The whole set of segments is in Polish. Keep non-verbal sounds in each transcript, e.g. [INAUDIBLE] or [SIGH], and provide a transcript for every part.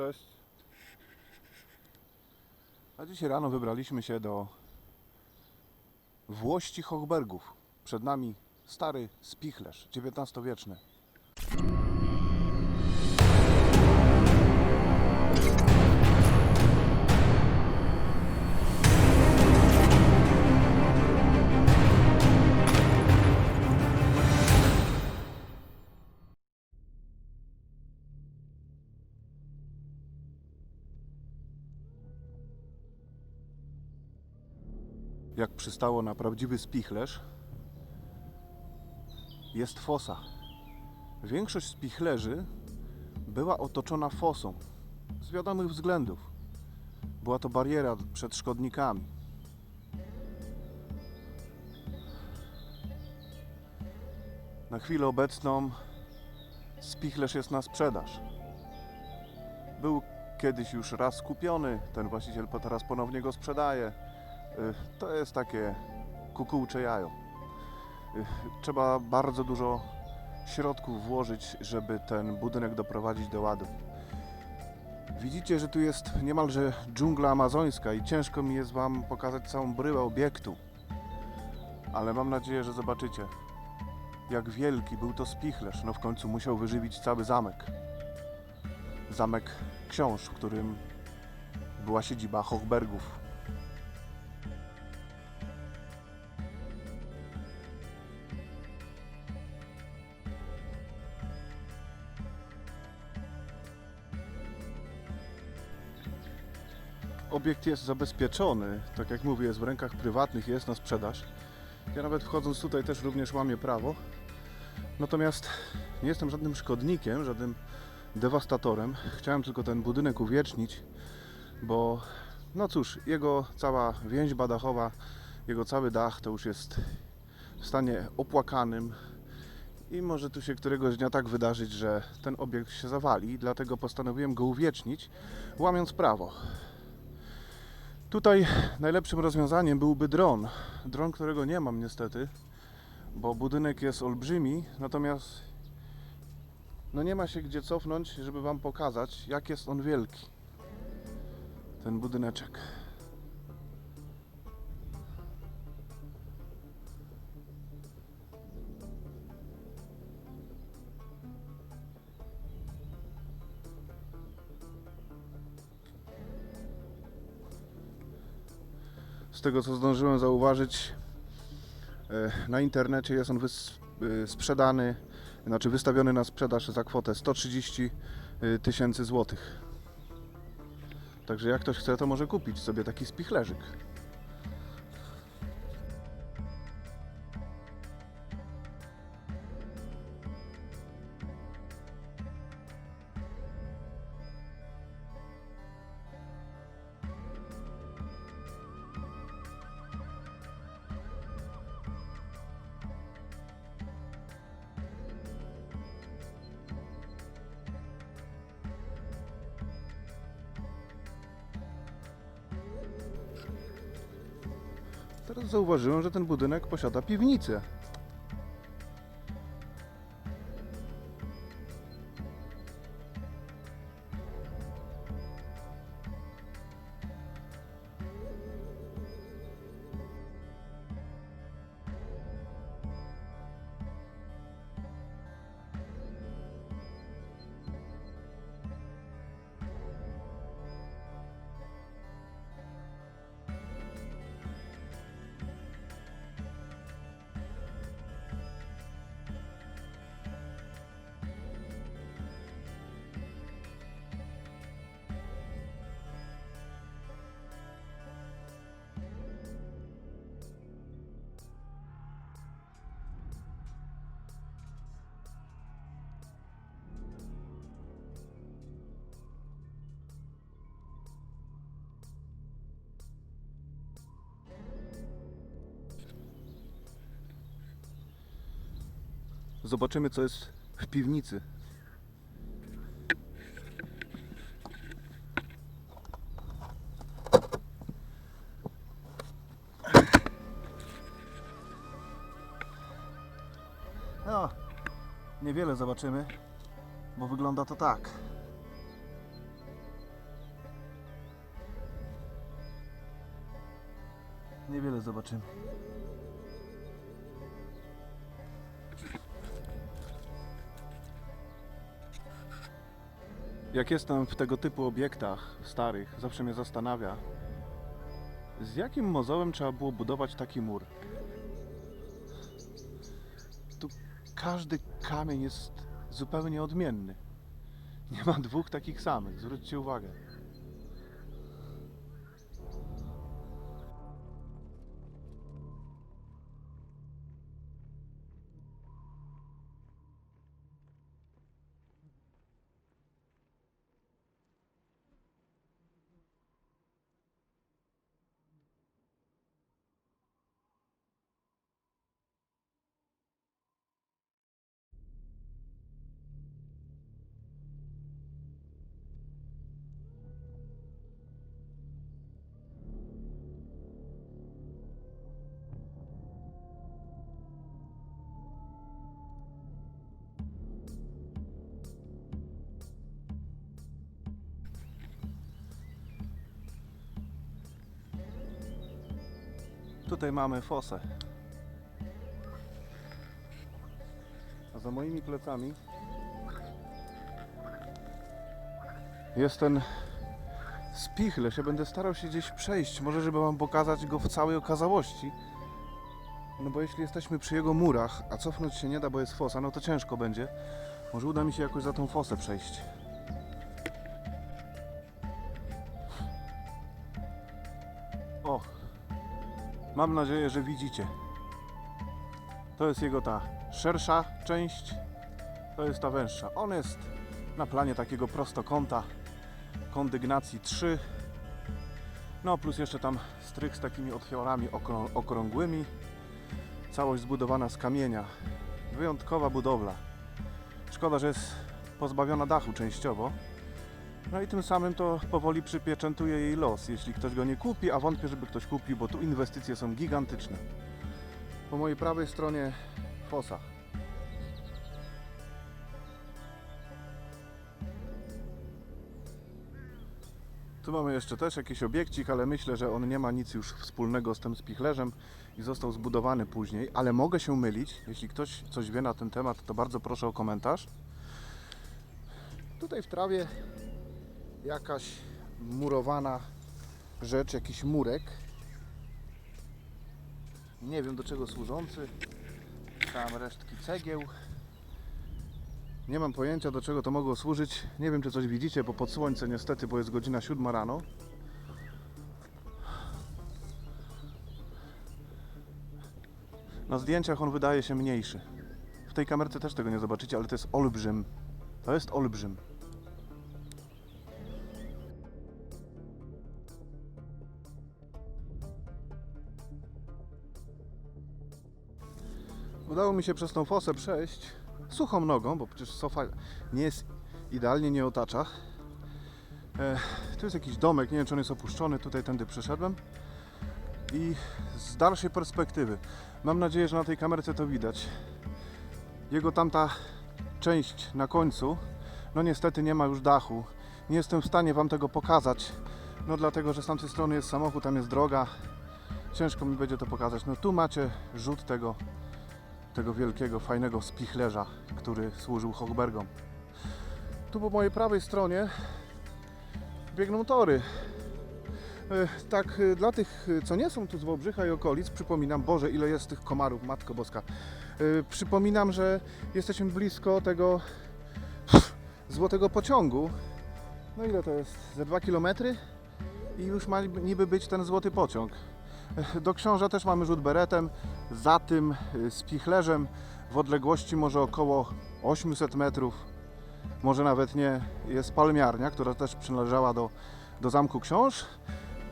Cześć. A dzisiaj rano wybraliśmy się do Włości Hochbergów. Przed nami stary spichlerz, XIX-wieczny. Jak przystało na prawdziwy spichlerz, jest fosa. Większość spichlerzy była otoczona fosą z wiadomych względów. Była to bariera przed szkodnikami. Na chwilę obecną spichlerz jest na sprzedaż. Był kiedyś już raz kupiony, ten właściciel teraz ponownie go sprzedaje. Y, To jest takie kukułcze jajo. Y, Trzeba bardzo dużo środków włożyć, żeby ten budynek doprowadzić do ładu. Widzicie, że tu jest niemalże dżungla amazońska i ciężko mi jest Wam pokazać całą bryłę obiektu. Ale mam nadzieję, że zobaczycie, jak wielki był to spichlerz. No w końcu musiał wyżywić cały zamek. Zamek książ, w którym była siedziba Hochbergów. Obiekt jest zabezpieczony, tak jak mówię, jest w rękach prywatnych, jest na sprzedaż. Ja nawet wchodząc tutaj też również łamię prawo. Natomiast nie jestem żadnym szkodnikiem, żadnym dewastatorem. Chciałem tylko ten budynek uwiecznić, bo no cóż, jego cała więźba dachowa, jego cały dach to już jest w stanie opłakanym i może tu się któregoś dnia tak wydarzyć, że ten obiekt się zawali, dlatego postanowiłem go uwiecznić, łamiąc prawo. Tutaj najlepszym rozwiązaniem byłby dron. Dron, którego nie mam niestety, bo budynek jest olbrzymi, natomiast no nie ma się gdzie cofnąć, żeby Wam pokazać, jak jest on wielki. Ten budyneczek. Z tego co zdążyłem zauważyć, e, na internecie jest on e, sprzedany, znaczy wystawiony na sprzedaż za kwotę 130 e, tysięcy złotych. Także jak ktoś chce, to może kupić sobie taki spichlerzyk. Teraz zauważyłem, że ten budynek posiada piwnicę. Zobaczymy co jest w piwnicy. No, niewiele zobaczymy, bo wygląda to tak. Niewiele zobaczymy. Jak jestem w tego typu obiektach starych, zawsze mnie zastanawia, z jakim mozołem trzeba było budować taki mur. Tu każdy kamień jest zupełnie odmienny. Nie ma dwóch takich samych, zwróćcie uwagę. Tutaj mamy fosę. A za moimi plecami jest ten spichlerz. Ja będę starał się gdzieś przejść, może żeby Wam pokazać go w całej okazałości. No bo jeśli jesteśmy przy jego murach, a cofnąć się nie da, bo jest fosa, no to ciężko będzie. Może uda mi się jakoś za tą fosę przejść. Mam nadzieję, że widzicie. To jest jego ta szersza część, to jest ta węższa. On jest na planie takiego prostokąta kondygnacji 3. No plus jeszcze tam strych z takimi otworami okrą- okrągłymi. Całość zbudowana z kamienia. Wyjątkowa budowla. Szkoda, że jest pozbawiona dachu częściowo. No i tym samym to powoli przypieczętuje jej los, jeśli ktoś go nie kupi, a wątpię, żeby ktoś kupił, bo tu inwestycje są gigantyczne. Po mojej prawej stronie fosa. Tu mamy jeszcze też jakiś obiekcik, ale myślę, że on nie ma nic już wspólnego z tym spichlerzem i został zbudowany później, ale mogę się mylić. Jeśli ktoś coś wie na ten temat, to bardzo proszę o komentarz. Tutaj w trawie jakaś murowana rzecz, jakiś murek. Nie wiem do czego służący. Tam resztki cegieł. Nie mam pojęcia do czego to mogło służyć. Nie wiem czy coś widzicie, bo pod słońce niestety, bo jest godzina 7 rano. Na zdjęciach on wydaje się mniejszy. W tej kamerce też tego nie zobaczycie, ale to jest olbrzym. To jest olbrzym. Udało mi się przez tą fosę przejść suchą nogą, bo przecież sofa nie jest idealnie nie otacza. E, tu jest jakiś domek, nie wiem czy on jest opuszczony, tutaj tędy przeszedłem. I z dalszej perspektywy, mam nadzieję, że na tej kamerce to widać. Jego tamta część na końcu, no niestety nie ma już dachu. Nie jestem w stanie Wam tego pokazać, no dlatego, że z tamtej strony jest samochód, tam jest droga. Ciężko mi będzie to pokazać. No tu macie rzut tego tego wielkiego, fajnego spichlerza, który służył Hochbergom. Tu po mojej prawej stronie biegną tory. E, Tak, e, dla tych, co nie są tu z Wałbrzycha i okolic, przypominam, Boże, ile jest tych komarów, Matko Boska. E, Przypominam, że jesteśmy blisko tego [SNIFFS] złotego pociągu. No ile to jest? Ze 2 km? I już ma niby być ten złoty pociąg. Do książa też mamy rzut beretem. Za tym y, spichlerzem w odległości może około 800 metrów, może nawet nie, jest palmiarnia, która też przynależała do, do Zamku Książ.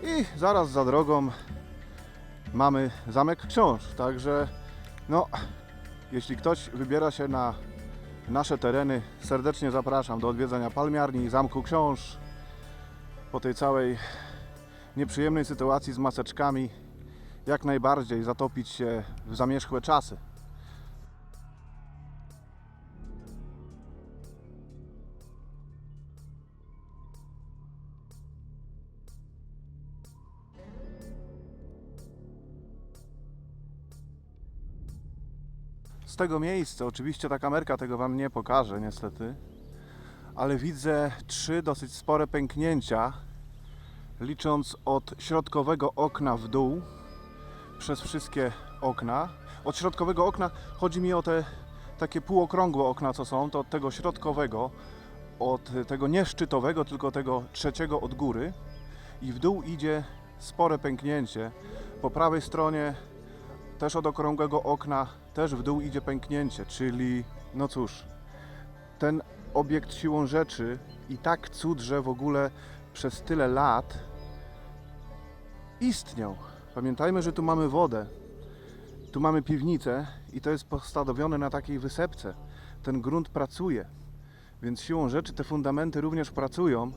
I zaraz za drogą mamy Zamek Książ. Także no, jeśli ktoś wybiera się na nasze tereny, serdecznie zapraszam do odwiedzenia palmiarni i Zamku Książ. Po tej całej nieprzyjemnej sytuacji z maseczkami jak najbardziej zatopić się w zamierzchłe czasy. Z tego miejsca, oczywiście ta kamerka tego Wam nie pokaże niestety, ale widzę trzy dosyć spore pęknięcia, licząc od środkowego okna w dół przez wszystkie okna. Od środkowego okna chodzi mi o te takie półokrągłe okna, co są, to od tego środkowego, od tego nie szczytowego, tylko tego trzeciego od góry i w dół idzie spore pęknięcie. Po prawej stronie też od okrągłego okna też w dół idzie pęknięcie, czyli no cóż, ten obiekt siłą rzeczy i tak cud, że w ogóle przez tyle lat istniał. Pamiętajmy, że tu mamy wodę, tu mamy piwnicę i to jest postawione na takiej wysepce. Ten grunt pracuje, więc siłą rzeczy te fundamenty również pracują,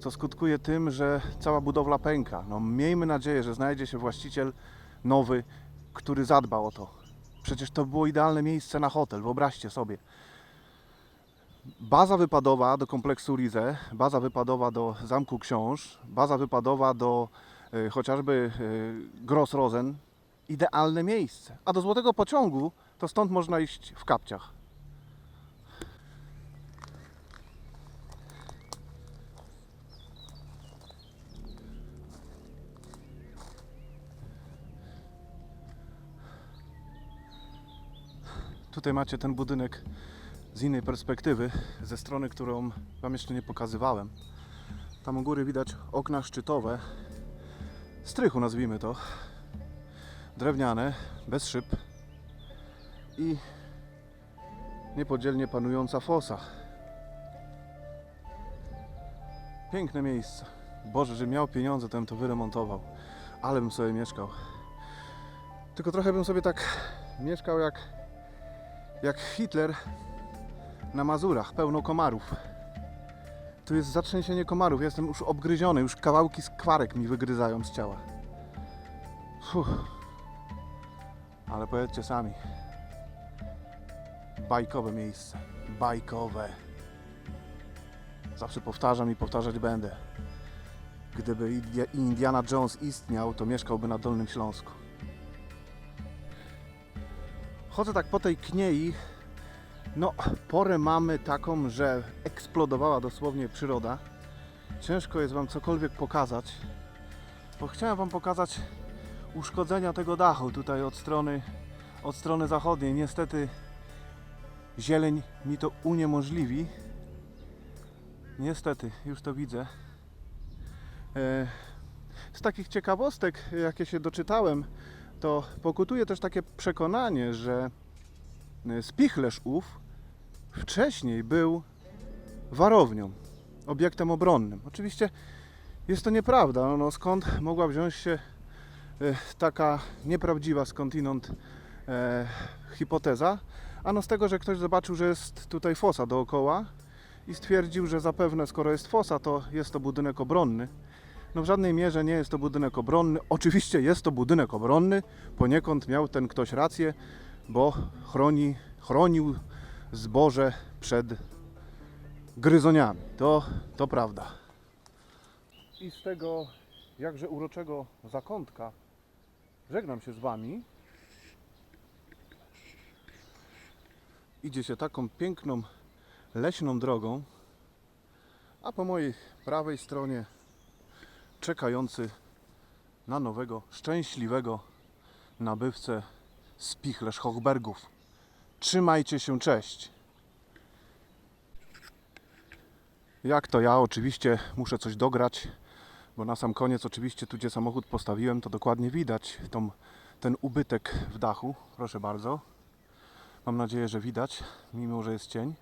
co skutkuje tym, że cała budowla pęka. No, miejmy nadzieję, że znajdzie się właściciel nowy, który zadba o to. Przecież to było idealne miejsce na hotel, wyobraźcie sobie. Baza wypadowa do kompleksu Rize, baza wypadowa do Zamku Książ, baza wypadowa do chociażby y, Gross Rosen. Idealne miejsce. A do Złotego Pociągu to stąd można iść w kapciach. Tutaj macie ten budynek z innej perspektywy, ze strony, którą Wam jeszcze nie pokazywałem. Tam u góry widać okna szczytowe, strychu nazwijmy to, drewniane, bez szyb i niepodzielnie panująca fosa. Piękne miejsce. Boże, że miał pieniądze, to bym to wyremontował. Ale bym sobie mieszkał. Tylko trochę bym sobie tak mieszkał jak, jak Hitler na Mazurach, pełno komarów. Tu jest zatrzęsienie komarów, jestem już obgryziony, już kawałki skwarek mi wygryzają z ciała. Fuh. Ale powiedzcie sami. Bajkowe miejsce. Bajkowe. Zawsze powtarzam i powtarzać będę. Gdyby India- Indiana Jones istniał, to mieszkałby na Dolnym Śląsku. Chodzę tak po tej kniei. No, porę mamy taką, że eksplodowała dosłownie przyroda. Ciężko jest Wam cokolwiek pokazać, bo chciałem Wam pokazać uszkodzenia tego dachu tutaj od strony, od strony zachodniej. Niestety zieleń mi to uniemożliwi. Niestety, już to widzę. E, Z takich ciekawostek, jakie się doczytałem, to pokutuje też takie przekonanie, że spichlerz ów wcześniej był warownią, obiektem obronnym. Oczywiście jest to nieprawda. No, No, skąd mogła wziąć się e, taka nieprawdziwa skądinąd e, hipoteza? Ano z tego, że ktoś zobaczył, że jest tutaj fosa dookoła i stwierdził, że zapewne skoro jest fosa, to jest to budynek obronny. No w żadnej mierze nie jest to budynek obronny. Oczywiście jest to budynek obronny. Poniekąd miał ten ktoś rację, bo chroni, chronił zboże przed gryzoniami. To, to prawda. I z tego jakże uroczego zakątka żegnam się z Wami. Idzie się taką piękną leśną drogą, a po mojej prawej stronie czekający na nowego, szczęśliwego nabywcę Spichlerz Hochbergów. Trzymajcie się, cześć! Jak to ja oczywiście muszę coś dograć, bo na sam koniec oczywiście tu gdzie samochód postawiłem to dokładnie widać tą, ten ubytek w dachu, proszę bardzo. Mam nadzieję, że widać, mimo że jest cień.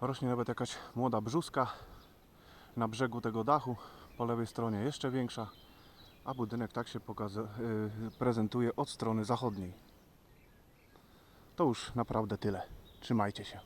Rośnie nawet jakaś młoda brzuska na brzegu tego dachu, po lewej stronie jeszcze większa, a budynek tak się y, prezentuje od strony zachodniej. To już naprawdę tyle. Trzymajcie się.